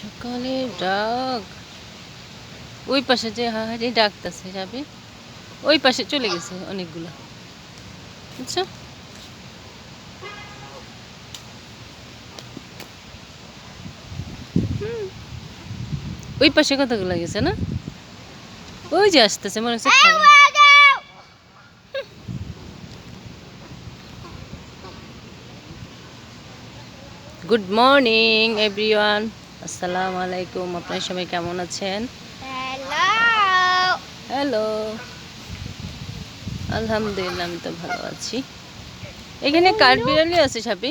সকালে ডাক। ওই পাশে যে হা হাহারি ডাকতেছে, যাবে? ওই পাশে চলে গেছে অনেকগুলো। বুঝছ হুম। ওই পাশে কতগুলো গেছে না? ওই যে আসতেছে, মনে হচ্ছে গুড মর্নিং এভরিওয়ান আসসালামু আলাইকুম। আপনার সবাই কেমন আছেন. হ্যালো আলহামদুলিল্লাহ আমি তো ভালো আছি। এখানে কাঠ বিড়ালি আছে সাপি?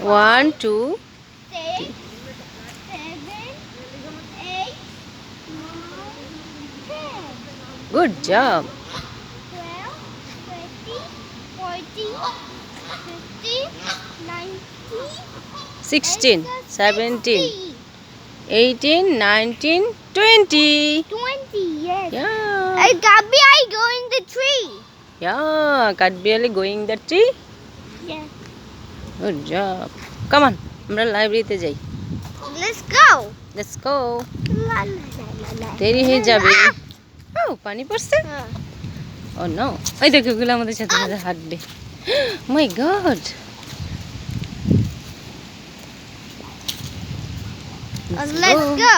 one. two, Good job twelve, thirteen, fourteen, fifteen, nineteen, sixteen and seventeen 20. Eighteen nineteen twenty Twenty, yes. Yeah I Gabby, I go in the tree. Yeah কাঠ বিড়ালি going the tree Yes. Good job come on আমরা লাইব্রেরিতে যাই Let's go. Let's go La, la, la, la, la. দেরি হয়ে যাবে ও পানি পড়ছে? Oh no. ওই দেখো ওগুলো আমাদের সাথে সাথে হাঁটবে। My god Uh, let's go.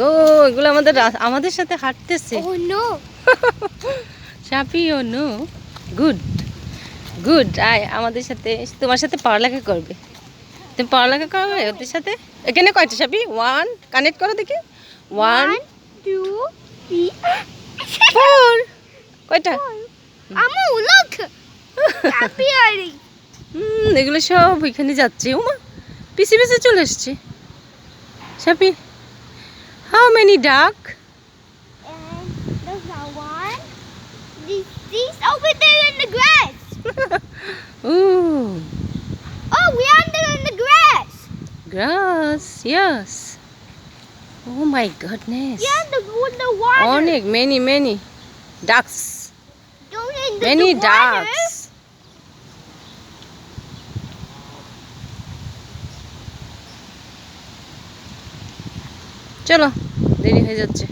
Go এগুলো আমাদের আমাদের সাথে হাঁটতেছে। Oh no. সাপি ও নো গুড গুড আয় আমাদের সাথে তোমার সাথে পড়ালেখা করবে। তুমি পড়ালেখা করবে ওদের সাথে? এখানে কয়টা সাপি ওয়ান কানেক্ট করো দেখি। One three. ফোর কয়টা Amu, look. Happy হুম এগুলো সব ওইখানে যাচ্ছে ওমা পিছে পিছে চলে এসছে সাপি how many duck. These, over there in the grass. ও Oh, we're under in the grass. Grass yes Oh my goodness Yeah, the, with the water. অনেক many many ducks Don't in the, many the water. Ducks চলো দেরি হয়ে যাচ্ছে